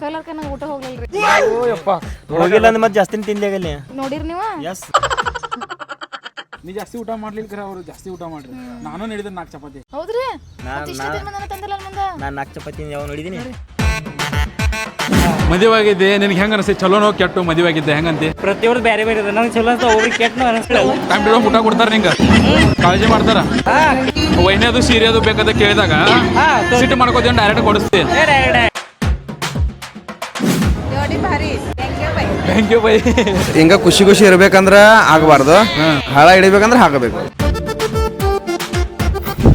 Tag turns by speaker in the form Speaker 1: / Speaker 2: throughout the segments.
Speaker 1: ಕೈಲಾರ್ಕ ನಂಗೆ ಊಟ ಹೋಗ್ಲಿಲ್ರಿ.
Speaker 2: ಓಯಪ್ಪ. ಯಪ್ಪ
Speaker 3: ಹೋಗಿಲ್ಲ ಅಂದ್ರೆ ಮತ್ತೆ ಜಾಸ್ತಿ ತಿಂದಾಗಲ್ಲಿ
Speaker 1: ನೋಡಿರಿ ನೀವು?
Speaker 3: ಎಸ್
Speaker 2: ನೀ ಜಾಸ್ತಿ ಊಟ ಮಾಡ್ಲಿಲ್ಲ ಅವರು ಜಾಸ್ತಿ ಊಟ ಮಾಡ್ರಿ. ನಾನು ನೀಡಿದ್ರೆ ನಾಲ್ಕು ಚಪಾತಿ.
Speaker 1: ಹೌದ್ರಿ?
Speaker 3: ನಾ-
Speaker 1: ಮತ್ತ್ ಇಷ್ಟ ದಿನ ಬಂದನ ತಂದಿಲ್ಲ ನನ್ ಮುಂದೆ
Speaker 3: ನಾನು ನಾಲ್ಕು ಚಪಾತಿ ಯಾವ ನೋಡಿದೀನಿ.
Speaker 2: ಮದುವಾಗಿದ್ದೆ ನಿನಗೆ ಹೆಂಗ ಅನಿಸ್ತಿ ಚಲೋನೋ ಕೆಟ್ಟು ಮದುವಾಗಿದ್ದೆ ಹೆಂಗಂತಿ?
Speaker 3: ಪ್ರತಿಯೊಂದು ಬೇರೆ ಬೇರೆ ಇದೆ ನಂಗೆ ಚಲೋ ಅಂತ ಒಬ್ರಿಗೆ ಕೆಟ್ಟ ಅನಿಸ್ತಿಲ್ಲ
Speaker 2: ಟೈಮ್ ಟು ಊಟ ಕೊಡ್ತಾರ ನಿಂಗ? ಕಾಳಜಿ ಮಾಡ್ತಾರ? ವೈನ್ಯದು ಅದು ಸೀರೆ ಅದು ಬೇಕಾದ ಕೇಳಿದಾಗ ಸಿಟ್ಟು ಮಾಡ್ಕೋತೀನಿ ಡೈರೆಕ್ಟ್ ಕೊಡಿಸ್ತೀನಿ
Speaker 4: ಹಿಂಗ ಖುಷಿ ಖುಷಿ ಇರ್ಬೇಕಂದ್ರ ಆಗಬಾರ್ದು. ಹಳ ಹಿಡಿಬೇಕಂದ್ರ ಹಾಕಬೇಕು.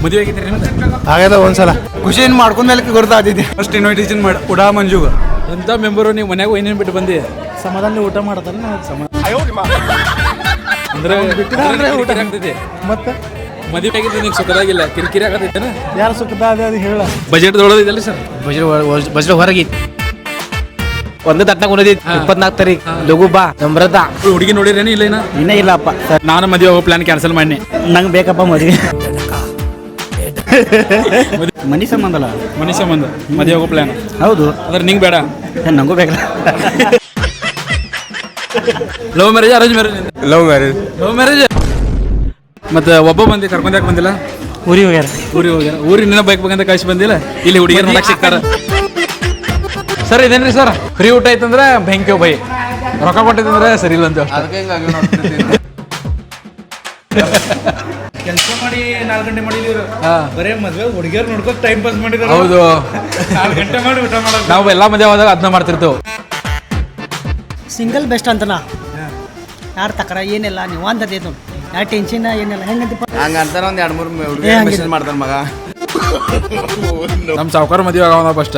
Speaker 2: ಮದುವೆ
Speaker 4: ಆಗ್ಯದ ಒಂದ್ಸಲ. ಖುಷಿ ಏನ್ ಮಾಡ್ಕೊಂಡ್ಮೇಲೆ ಗೊತ್ತಾಗ್ತೈತಿ
Speaker 2: ಫಸ್ಟ್ ಇನ್ವಿಟೇಷನ್ ಮಾಡಿ. ಉಡಾ ಮಂಜು ಎಂತ ಮೆಂಬರು ನೀವು ಮನ್ಯಾಗ ಏನೇನು ಬಿಟ್ಟು ಬಂದಿ.
Speaker 5: ಸಮಾಧಾನ ಊಟ ಮಾಡ್ತಾನೆ
Speaker 2: ಅಂದ್ರೆ ಅಂದ್ರೆ ಊಟ. ಆಗ್ತೈತಿ.
Speaker 5: ಮತ್ತೆ?
Speaker 2: ಮದುವೆ ಆಗಿದ್ರೆ ನಿಂಗೆ ಸುಖದಾಗಿಲ್ಲ. ಕಿರಿಕಿರಿ ಆಗತ್ತೈತೆ
Speaker 5: ಯಾರು ಸುಖದ ಅದೇ ಅದು ಹೇಳ.
Speaker 2: ಬಜೆಟ್ ದೊಡ್ಡದಿಲ್ಲ ಸರ್?
Speaker 6: ಬಜೆಟ್ ಬಜೆಟ್ ಹೊರಗೆ ಒಂದು ತಟ್ನಾಗ ಉಣದಿ ಇಪ್ಪತ್ನಾಲ್ಕು ತಾರೀಕು ಲಘು ಬಾ ನಮ್ರತ.
Speaker 2: ಹುಡುಗಿ ನೋಡಿರೇನು ಇಲ್ಲ ಏನ
Speaker 5: ಇನ್ನೇ ಇಲ್ಲಪ್ಪ. ಸರ್
Speaker 2: ನಾನು ಮದುವೆ ಹೋಗೋ ಪ್ಲಾನ್ ಕ್ಯಾನ್ಸಲ್ ಮಾಡಿ
Speaker 5: ನಂಗೆ ಬೇಕಪ್ಪ ಮದುವೆ. ಮನಿ ಸಂಬಂಧ ಅಲ್ಲ?
Speaker 2: ಮನಿ ಸಂಬಂಧ ಮದುವೆ ಹೋಗೋ ಪ್ಲಾನ್
Speaker 5: ಹೌದು.
Speaker 2: ಅದ್ರ ನಿಂಗೆ ಬೇಡ.
Speaker 5: ನಂಗೂ ಬೇಕಲ್ಲ.
Speaker 2: Love marriage arrange marriage
Speaker 4: love marriage
Speaker 2: love marriage ಮತ್ತೆ ಒಬ್ಬ ಬಂದಿ ಕರ್ಕೊಂಡ್ ಯಾಕೆ ಬಂದಿಲ್ಲ?
Speaker 5: ಊರಿಗೆ ಹೋಗ್ಯಾರ.
Speaker 2: ಊರಿಗೆ ಹೋಗ್ಯಾರ. ಊರಿನ ಬೈಕ್ ಬೇಕಂತ ಕಳಿಸಿ ಬಂದಿಲ್ಲ? ಇಲ್ಲಿ ಹುಡುಗಿಯರ್ ನೋಡಕ್ ಸಿಗ್ತಾರ? ಸರ್ ಇದೇನ್ರಿ ಸರ್? ಫ್ರೀ ಊಟ ಐತಂದ್ರೆ ಬೆಂಕಿ ಬೈ ರೊಕ್ಕ ಕೊಟ್ಟಿದ್ರೆ ಸರಿ ಇಲ್ಲ ಅಂತ
Speaker 5: ಕೆಲಸ ಮಾಡಿ ನಾಲ್ಕು ಗಂಟೆ ಮಾಡಿದೀವಿ
Speaker 2: ಹಾ.
Speaker 5: ಬರೇ ಮದ್ವೆ ಹುಡುಗಿಯರ್ ನೋಡ್ಕೊ ಟೈಮ್ ಪಾಸ್ ಮಾಡಿದ್ರು.
Speaker 2: ಹೌದು.
Speaker 5: ನಾಲ್ಕು ಗಂಟೆ ಮಾಡಿ ಊಟ ಮಾಡೋದು.
Speaker 2: ನಾವು ಎಲ್ಲಾ ಮದುವೆ ಆದಾಗ ಅದನ್ನ ಮಾಡ್ತಿರ್ತೇವೆ.
Speaker 7: ಸಿಂಗಲ್ ಬೆಸ್ಟ್ ಅಂತನಾ? ಯಾರು ತಕರ? ಏನಿಲ್ಲ ನೀವು ಅಂದದ ನೋಡಿ ಯಾರು ಟೆನ್ಷನ್ ಏನಿಲ್ಲ. ಹೆಂಗಂತಪ್ಪ
Speaker 4: ಹಂಗ ಅಂತಾರ ಒಂದ್ ಎರಡು ಮೂರು ಹುಡುಗಿ
Speaker 7: ಮಾಡ್ತಾರ
Speaker 4: ಮೆಸೇಜ್ ಮಾಡ್ತಾನ ಮಗ.
Speaker 2: ನಮ್ಮ ಸಾವುಕಾರ ಮದುವೆ ಆಗವ ಫಸ್ಟ್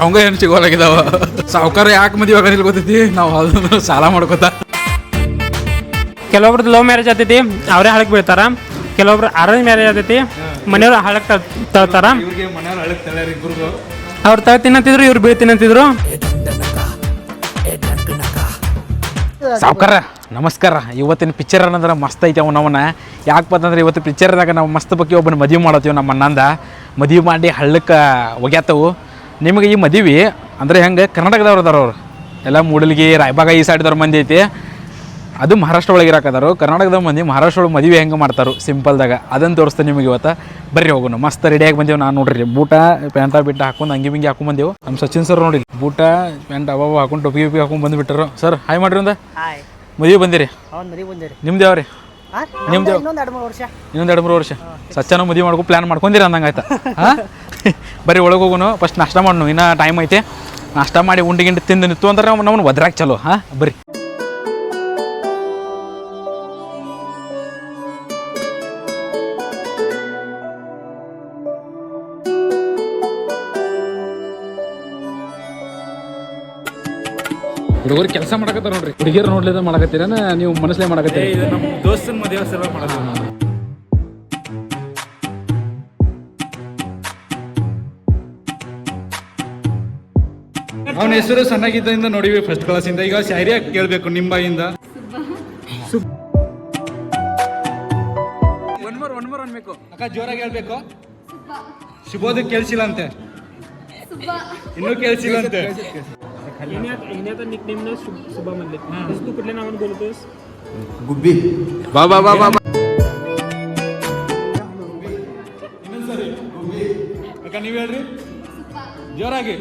Speaker 2: ಅವಂಗ ಏನು ಸಿಗೋಲಾಗಿದಾವ ಸಾವುಕಾರ ಯಾಕೆ ಮದುವೆ ಆಗೋದಿಲ್ಲ ಗೊತ್ತೈತಿ? ನಾವು ಅದನ್ನ ಸಾಲ ಮಾಡ್ಕೋತ.
Speaker 6: ಕೆಲವೊಬ್ರದ್ದು ಲವ್ ಮ್ಯಾರೇಜ್ ಆತೈತಿ ಅವರೇ ಹಳಕ್ ಬೀಳ್ತಾರ. ಕೆಲವೊಬ್ರು ಅರೇಂಜ್ ಮ್ಯಾರೇಜ್ ಆತೈತಿ ಮನೆಯವ್ರು ಹಳಕ್ ತಳ್ತಾರ. ಅವ್ರು ತಳ ತಿನ್ನತ್ತಿದ್ರು ಇವ್ರು ಬೀಳ್ ತಿನ್ನತ್ತಿದ್ರು
Speaker 2: ಸಾವುಕಾರ ನಮಸ್ಕಾರ. ಇವತ್ತಿನ ಪಿಕ್ಚರ್ ಅನ್ನೋದ್ರ ಮಸ್ತ್ ಐತೆ ಅವನವನ ಯಾಕಪ್ಪ ಯಾಕೆ ಬಂತಂದ್ರೆ ಇವತ್ತು ಪಿಕ್ಚರ್ದಾಗ ನಾವು ಮಸ್ತ್ ಬಗ್ಗೆ ಒಬ್ಬನ ಮದುವೆ ಮಾಡತ್ತೀವಿ ನಮ್ಮ ಅಣ್ಣಂದ ಮದುವೆ ಮಾಡಿ ಹಳ್ಳಕ್ಕೆ ಒಗ್ಯಾತವು ನಿಮಗೆ ಈ ಮದುವೆ ಅಂದ್ರೆ ಹೆಂಗೆ? ಕರ್ನಾಟಕದವ್ರು ಅದಾರ ಅವ್ರು. ಎಲ್ಲ ಮೂಡಲ್ಗಿ ರಾಯಬಾಗ ಈ ಸೈಡ್ದವ್ರ ಮಂದಿ ಐತಿ. ಅದು ಮಹಾರಾಷ್ಟ್ರ ಒಳಗೆ ಇರಾಕದಾರು ಕರ್ನಾಟಕದ ಮಂದಿ ಮಹಾರಾಷ್ಟ್ರ ಒಳಗೆ ಮದುವೆ ಹೆಂಗೆ ಮಾಡ್ತಾರೆ ಸಿಂಪಲ್ದಾಗ ಅದನ್ನು ತೋರಿಸ್ತೇನೆ ನಿಮಗೆ ಇವತ್ತು. ಬರ್ರಿ ಹೋಗೋಣ. ಮಸ್ತ್ ರೆಡಿಯಾಗಿ ಬಂದೇವು ನಾನು ನೋಡ್ರಿ. ಬೂಟ ಪ್ಯಾಂಟ ಬಿಟ್ಟು ಹಾಕೊಂಡು ಅಂಗಿ ಬಿಂಗಿ ಹಾಕೊಂಡು ಬಂದೇವು. ನಮ್ಮ ಸಚಿನ್ ಸರ್ ನೋಡಿ ಬೂಟ ಪ್ಯಾಂಟ್ ಅವ ಹಾಕೊಂಡು ಟೊಪ್ಪಿ ಗಿಪಿ ಹಾಕೊಂಡು ಬಂದುಬಿಟ್ಟರು ಸರ್ ಹಾಯ್ ಮಾಡ್ರಿ ಒಂದು. ಮದುವೆ ಬಂದಿರಿ. ನಿಮ್ದು ಯಾವ್ರಿ? ನಿಮ್ದು
Speaker 7: ಇನ್ನೊಂದು ಎರಡು ಮೂರು ವರ್ಷ.
Speaker 2: ಇನ್ನೊಂದು ಎರಡು ಮೂರು ವರ್ಷ. ಸಚ್ಚನ ಮದುವೆ ಮಾಡ್ಕೊ ಪ್ಲಾನ್ ಮಾಡ್ಕೊಂಡಿರ ಅಂದಂಗೆ ಆಯ್ತಾ? ಹಾಂ? ಬರೀ ಒಳಗೆ ಹೋಗುನು ಫಸ್ಟ್ ನಾಷ್ಟ ಮಾಡೋಣ ಇನ್ನೂ ಟೈಮ್ ಐತೆ. ನಾಷ್ಟ ಮಾಡಿ ಉಂಡಿ ಗಿಂಡಿ ತಿಂದು ನಿಂತು ಅಂದ್ರೆ ನಮ್ಮನ್ನು ಒದ್ರಾಕ್ ಚಲೋ ಹಾಂ? ಬರ್ರಿ ಹುಡುಗರು ಕೆಲಸ ಮಾಡಕತ್ತಾರ ನೋಡ್ರಿ. ಹುಡುಗಿಯರು ನೋಡ್ಲಿದ ಮಾಡಕತ್ತೀರನ? ನೀವು ಮನಸ್ಸೇ ಮಾಡಕತ್ತೀರಿ?
Speaker 5: ಇದು ನಮ್ಮ ದೋಸ್ತನ ಮದುವೆ ಸಲ ಮಾಡೋದು ಅವನ ಹೆಸರು ಸಣ್ಣಗಿದ್ದರಿಂದ ನೋಡಿವಿ ಫಸ್ಟ್ ಕ್ಲಾಸಿಂದ ಈಗ ಶಾಯರಿ ಕೇಳಬೇಕು ನಿಮ್ಮ ಬಾಯಿಂದ? ಒನ್ ಮೋರ್ ಒನ್ ಮೋರ್ ಅನ್ಬೇಕು. ಅಕ್ಕ ಜೋರಾಗಿ ಹೇಳ್ಬೇಕು. ಶುಭೋದಕ್ಕೆ ಕೇಳಿಸಿಲ್ಲ ಅಂತೆ. ಇನ್ನೂ ಕೇಳಿಸಿಲ್ಲ ಅಂತೆ.
Speaker 4: ಗುಬ್ಬಿ
Speaker 2: ಬಾ ಬಾ ಬಾ ಬಾ
Speaker 5: ಅಕ್ಕ ನೀವು ಹೇಳ್ರಿ ಜೋರಾಗಿ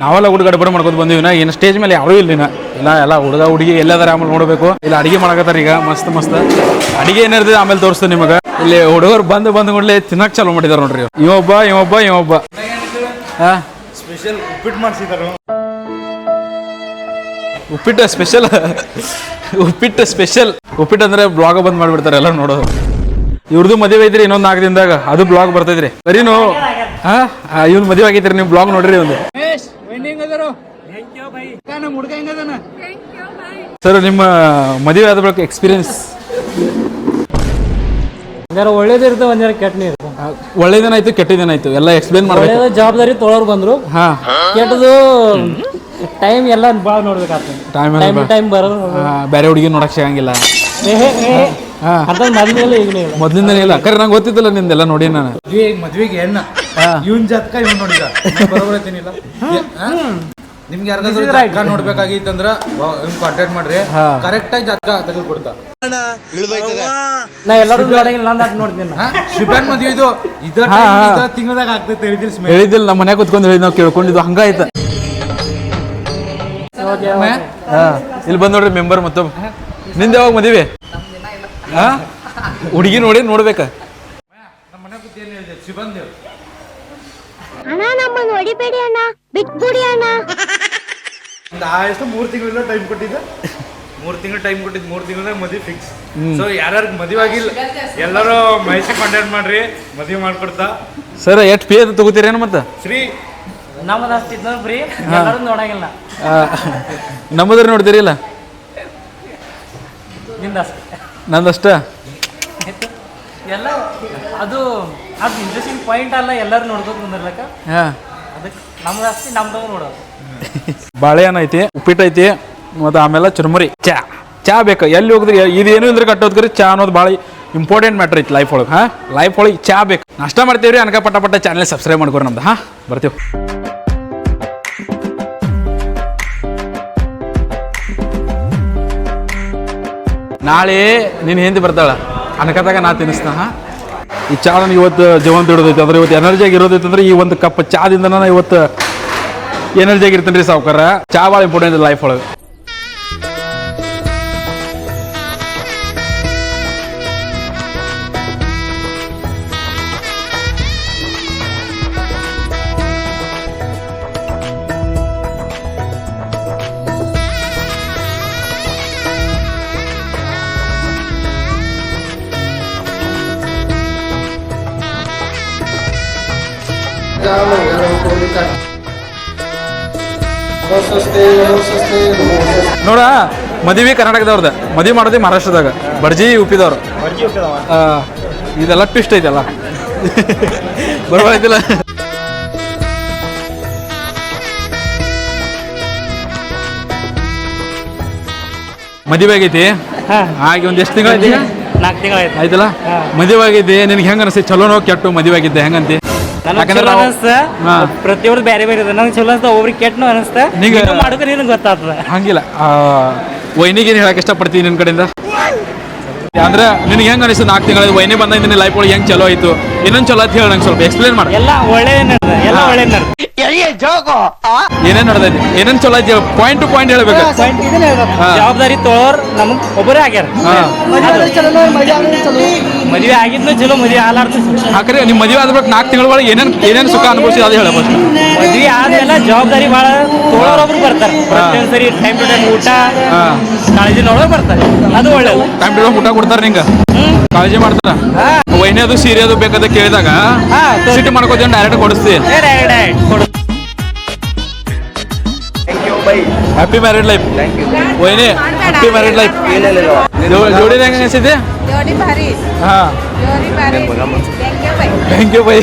Speaker 2: ನಾವೆಲ್ಲ ಹುಡುಗ ಬಡ ಮಾಡ್ಕೊಂಡು ಬಂದೀವಿ ನಾ ಏನು ಸ್ಟೇಜ್ ಮೇಲೆ ಯಾರೂ ಇಲ್ಲ ಇನ್ನ. ಇಲ್ಲ ಎಲ್ಲ ಹುಡುಗ ಹುಡುಗಿ ಎಲ್ಲದಾರ ಆಮೇಲೆ ನೋಡಬೇಕು. ಇಲ್ಲ ಅಡಿಗೆ ಮಾಡಕತ್ತಾರ ಈಗ ಮಸ್ತ್ ಮಸ್ತ್. ಅಡಿಗೆ ಏನಿರ್ತದೆ ಆಮೇಲೆ ತೋರಿಸ್ತೀನಿ ನಿಮಗೆ. ಇಲ್ಲಿ ಹುಡುಗರು ಬಂದು ಬಂದು ಕೂಡಲೇ ತಿನ್ನಕ್ ಚಾಲು ಮಾಡಿದಾರೆ ನೋಡ್ರಿ ಇವೊಬ್ಬ ಇವೊಬ್ಬ ಇವೊಬ್ಬ ಹಾ?
Speaker 5: ಸ್ಪೆಷಲ್ ಉಪ್ಪಿಟ್ಟು ಮಾಡಿಸಿದಾರು.
Speaker 2: ಉಪ್ಪಿಟ್ಟು ಸ್ಪೆಷಲ್ ಉಪ್ಪಿಟ್ಟು ಸ್ಪೆಷಲ್ ಉಪ್ಪಿಟ್ಟು ಅಂದ್ರೆ ಬ್ಲಾಗ್ ಬಂದ್ ಮಾಡಿಬಿಡ್ತಾರೆ ಎಲ್ಲ ನೋಡೋದು. ಇವ್ರದ್ದು ಮದುವೆ ಐತ್ರಿ ಇನ್ನೊಂದು ನಾಲ್ಕು ದಿನದಾಗ. ಅದು ಬ್ಲಾಗ್ ಬರ್ತೈತ್ರಿ. ಸರಿನು? ಹಾ? ಇವ್ನ ಮದುವೆ ಆಗೈತ್ರಿ ನೀವು ಬ್ಲಾಗ್ ನೋಡ್ರಿ ಒಂದು. ಸರ್ ನಿಮ್ಮ ಮದುವೆ ಆದ ಬಳಿಕ ಎಕ್ಸ್ಪೀರಿಯನ್ಸ್
Speaker 6: ಒಳ್ಳೇದಿರುತ್ತೆ ಒಳ್ಳೇದು ಇರ್ತದೆ ಕೆಟ್ಟ ಕೆಟ್ಟನೇ ಇರ್ತದೆ.
Speaker 2: ಒಳ್ಳೇದೇನಾಯ್ತು ಕೆಟ್ಟದೇನಾಯ್ತು ಎಲ್ಲ ಎಕ್ಸ್ಪ್ಲೇನ್ ಮಾಡ್ಬೇಕು.
Speaker 6: ಒಳ್ಳೇದು ಜವಾಬ್ದಾರಿ ತೊಳೋರು ಬಂದ್ರು.
Speaker 2: ಹಾ.
Speaker 6: ಕೆಟ್ಟದು ಟೈಮ್ ಎಲ್ಲ ಭಾಳ ನೋಡ್ಬೇಕಾಗ್ತದೆ.
Speaker 2: ಟೈಮ್
Speaker 6: ಟೈಮ್ ಟೈಮ್ ಬರೋದು
Speaker 2: ಬೇರೆ ಹುಡುಗಿ ನೋಡಕ್ ಸಿಗಂಗಿಲ್ಲ. ಹಾ
Speaker 6: ಅಂತ ಮೊದಲೇ ಈಗಲೇ ಇಲ್ಲ.
Speaker 2: ಮೊದ್ಲಿಂದನೇ ಇಲ್ಲ. ಕರೆ ನಂಗೆ ಗೊತ್ತಿದ್ದಲ್ಲ ನಿಂದೆಲ್ಲ ನೋಡಿ ನಾನು.
Speaker 5: ಮದ್ವೆಗೆ ಹೆಣ್ಣ. ಇವನ್ ಜಾತಕ ಇವನ್ ನೋಡಿದ ಬರೋಬರ ಐತೇನಿಲ್ಲ ನಿಮ್ಗೆ ಯಾರಿಗಾದ್ರೂ ಜಾತಕ ನೋಡ್ಬೇಕಾಗಿತ್ತಂದ್ರ ಕಾಂಟ್ಯಾಕ್ಟ್ ಮಾಡ್ರಿ. ಕರೆಕ್ಟ್ ಆಗಿ ಜಾತಕ ತೆಗೆದು ಕೊಡ್ತಾ
Speaker 6: ನಾ ಎಲ್ಲರೂ ನೋಡ್ತೀನಿ ನಾ.
Speaker 5: ಶಿಬನ್ ಮದ್ವೆ ಇದು. ಇದ ತಿಂಗಳದಾಗ ಆಗ್ತೈತೆ ಹೇಳಿದಿಲ್ಲ ಹೇಳಿದಿಲ್ಲ
Speaker 2: ಹೇಳಿದ್ದಿಲ್ಲ ನಮ್ಮ ಮನ್ಯಾಗ ಕುತ್ಕೊಂಡು ಹೇಳಿದ್ ನಾವು ಕೇಳ್ಕೊಂಡಿದ್ದು ಹಂಗಾಯ್ತ ಹಾ. ಇಲ್ಲಿ ಬಂದ್ ನೋಡ್ರಿ ಮೆಂಬರ್ ಮತ್ತೊಬ್ಬ ನಿಂದ ಯಾವಾಗ ಮದುವೆ? ಹುಡುಗಿ ನೋಡಿ ನೋಡ್ಬೇಕ.
Speaker 8: ಅಣ್ಣ ನಮ್ಮನ್ನು ಹೊಡಿಬೇಡಿ ಅಣ್ಣ. ಬಿಟ್ಬಿಡಿ ಅಣ್ಣ.
Speaker 5: ಎಷ್ಟು ಮೂರು ತಿಂಗಳಿಂದ ಟೈಮ್ ಕೊಟ್ಟಿದ್ದ. ಮೂರು ತಿಂಗಳು ಟೈಮ್ ಕೊಟ್ಟಿದ್ದು ಮೂರು ತಿಂಗಳದಾಗ ಮದುವೆ ಫಿಕ್ಸ್ ಸೊ ಯಾರ್ಯಾರು ಮದುವೆ ಆಗಿಲ್ಲ ಎಲ್ಲರೂ ಮಹೇಶ್ ಕಾಂಟ್ಯಾಕ್ಟ್ ಮಾಡ್ರಿ ಮದುವೆ ಮಾಡ್ಕೊಡ್ತಾ.
Speaker 2: ಸರ್ ಎಷ್ಟು ಪೇ ಅಂತ ತಗೋತೀರೇನು ಮತ್ತೆ?
Speaker 5: ಶ್ರೀ
Speaker 6: ನಮ್ಮದು ಅಷ್ಟು ಇದ್ದ ಫ್ರೀ ಎಲ್ಲರೂ ನೋಡಂಗಿಲ್ಲ.
Speaker 2: ನಮ್ಮದ್ರ ನೋಡ್ತೀರಿ ಇಲ್ಲ?
Speaker 6: ನಿಂದ ಅಷ್ಟೇ
Speaker 2: ನಂದಷ್ಟ
Speaker 6: ಎಲ್ಲ ಅದು ಅದು ಇಂಟ್ರೆಸ್ಟಿಂಗ್ ಪಾಯಿಂಟ್ ಅಲ್ಲ ಎಲ್ಲರೂ ನೋಡ್ಕೊಂಡು ಕುಂದಿರ್ಲಕ್ಕ.
Speaker 2: ಹಾ.
Speaker 6: ಅದಕ್ಕೆ ನಮ್ದು ಅಷ್ಟೇ ನಮ್ದು ನೋಡೋದು.
Speaker 2: ಬಾಳೆಹಣ್ಣು ಐತಿ ಉಪ್ಪಿಟ್ಟು ಐತಿ ಮತ್ತು ಆಮೇಲೆ ಚುರುಮುರಿ. ಚಾ ಚಾ ಬೇಕು ಎಲ್ಲಿ ಹೋಗಿದ್ರಿ ಇದೇನು ಇದ್ರೆ ಕಟ್ಟೋದ್ರಿ ಚಾ ಅನ್ನೋದು ಭಾಳ ಇಂಪಾರ್ಟೆಂಟ್ ಮ್ಯಾಟ್ರ್ ಐತಿ ಲೈಫ್ ಒಳಗೆ ಹಾಂ? ಲೈಫ್ ಒಳಗೆ ಚಾ ಬೇಕು. ನಾಷ್ಟ ರೀ ಅನ್ಕ ಪಟ್ಟ ಪಟ್ಟ ಚಾನಲ್ ಸಬ್ಸ್ಕ್ರೈಬ್ ಮಾಡ್ಕೊರಿ ನಮ್ದು ಹಾಂ? ಬರ್ತೀವಿ. ನಾಳೆ ನಿನ್ನ ಹಿಂದೆ ಬರ್ತಾಳ? ಅನ್ಕತಾಗ ನಾ ತಿನ್ನಿಸ್ತಾ ಈ ಚಾ ನನಗೆ ಇವತ್ತು ಜೀವಂತ ಇಡೋದೈತೆ. ಅಂದ್ರೆ ಇವತ್ತು ಎನರ್ಜಿಯಾಗಿ ಇರೋದೈತೆ ಅಂದ್ರೆ ಈ ಒಂದು ಕಪ್ ಚಾದಿಂದ ನಾನು ಇವತ್ತು ಎನರ್ಜಿ ಇರ್ತೀನಿ ರೀ ಸಾವುಕಾರ. ಚಾ ಭಾಳ ಇಂಪಾರ್ಟೆಂಟ್ ಲೈಫ್ ಒಳಗೆ. ನೋಡ ಮದುವೆ ಕರ್ನಾಟಕದವ್ರದ. ಮದುವೆ ಮಾಡೋದೇ ಮಹಾರಾಷ್ಟ್ರದಾಗ. ಬಡ್ಜಿ ಉಪ್ಪಿದವ್ರು. ಆ, ಇದೆಲ್ಲ ಟ್ವಿಸ್ಟ್ ಐತಲ್ಲ. ಬರಬಾಯ್ತಿಲ್ಲ ಮದುವೆ ಆಗೈತಿ? ಹಾಗೆ ಒಂದು ಎಷ್ಟು ತಿಂಗಳೈತಿ ಈಗ
Speaker 6: ನಾಲ್ಕು
Speaker 2: ಆಯ್ತಲ್ಲ? ಮದುವೆ ಆಗೈತಿ ನಿನ್ಗೆ ಹೆಂಗ ಅನಿಸ್ತಿ? ಚಲೋನೋ ಕೆಟ್ಟು ಮದುವೆ ಆಗಿದ್ದೆ ಹೆಂಗಂತಿ?
Speaker 6: ನನಗೆ
Speaker 2: ಯಾಕಂದ್ರೆ
Speaker 6: ಚಲೋ ಅನಿಸ್ತ.
Speaker 2: ಹಾ.
Speaker 6: ಪ್ರತಿಯೊಬ್ರು ಬೇರೆ ಬೇರೆ ಇದೆ ನಂಗೆ ಚಲೋ ಅನಿಸ್ತ ಒಬ್ರಿಗೆ ಕೆಟ್ಟನು ಅನಿಸ್ತ.
Speaker 2: ನಿಂಗೆ-
Speaker 6: ನೀನು ಮಾಡ್ಕೊ ನಿನಗೆ ಗೊತ್ತಾಗ್ತದ.
Speaker 2: ಹಂಗಿಲ್ಲ. ವೈನಿಗೆ ಏನು ಹೇಳಕ್ಕೆ ಇಷ್ಟಪಡ್ತೀನಿ ನಿನ್ನ ಕಡೆಯಿಂದ? ಅಂದ್ರೆ ನಿನಗೆ ಹೆಂಗೆ ಅನಿಸ್ತು ನಾಲ್ಕು ತಿಂಗಳ ವೈನಿ ಬಂದ ನಿನ್ನ ಲೈಫ್ ಒಳಗೆ ಹೆಂಗ್ ಚಲೋ ಆಯ್ತು? ಇನ್ನೊಂದು ಚಲೋ ಅಂತ ಹೇಳಿ ನಂಗೆ ಸ್ವಲ್ಪ ಎಕ್ಸ್ಪ್ಲೇನ್ ಮಾಡಿ.
Speaker 6: ಎಲ್ಲ ಒಳ್ಳೆ ಎಲ್ಲ ಒಳ್ಳೇದು ನಡೆದ
Speaker 2: ಏನೇನು ನಡೆದೈತಿ ಏನೇನು ಚಲೋ ಐತಿ ಪಾಯಿಂಟ್ ಟು ಪಾಯಿಂಟ್ ಹೇಳ್ಬೇಕು. ಹಾ.
Speaker 6: ಜವಾಬ್ದಾರಿ ತೋರ್ ನಮಗ್ ಒಬ್ಬರೇ ಆಗ್ಯಾರ.
Speaker 2: ಮದ್ವೆ
Speaker 6: ಮದುವೆ ಆಗಿದ್ನು ಚಲೋ ಮದುವೆ ಆಲಾರ್ದು ಚಲೋ.
Speaker 2: ಹಾಕ್ರಿ ನಿಮ್ಮ ಮದುವೆ ಆದ್ಬೇಕು ನಾಲ್ಕು ತಿಂಗಳ ಒಳಗೆ ಏನೇನ್ ಏನೇನ್ ಸುಖ ಅನುಭವಿಸಿ ಅದು ಹೇಳ ಫಸ್ಟ್
Speaker 6: ಮದ್ವೆ ಆದ್ಮೇಲೆ ಜವಾಬ್ದಾರಿ ಭಾಳ ತೋಳೋರೊಬ್ರು ಬರ್ತಾರೆ. ಪ್ರತಿಯೊಂದು ಸರಿ ಟೈಮ್ ಟು ಟೈಮ್ ಊಟ
Speaker 2: ಹಾ.
Speaker 6: ಕಾಳಜಿ ನೋಡೋ ಬರ್ತಾರೆ. ಅದು ಒಳ್ಳೇದು.
Speaker 2: ಟೈಮ್ ಟು ಊಟ ಕೊಡ್ತಾರೆ ನಿಂಗೆ? ಕಾಳಜಿ ಮಾಡ್ತಾರ? ವೈನಿ ಅದು ಸೀರೆ ಅದು ಬೇಕಾದ ಕೇಳಿದಾಗ
Speaker 6: ಹಾ, ತೋರ್ಸಿ.
Speaker 2: ಸಿಟಿ ಮಾಡ್ಕೋತೀನಿ ಡೈರೆಕ್ಟ್ ಕೊಡಿಸ್ತಿ.
Speaker 6: ಏ, right, right,
Speaker 2: happy married life ವೈನಿ happy married life ಜೋಡಿ ಹೆಂಗ ಅನಿಸಿದೆ
Speaker 9: ಜೋಡಿ ಭಾರಿ.
Speaker 2: ಹಾ.
Speaker 9: ಜೋಡಿ ಭಾರಿ.
Speaker 2: ಥ್ಯಾಂಕ್ ಯು ಬೈ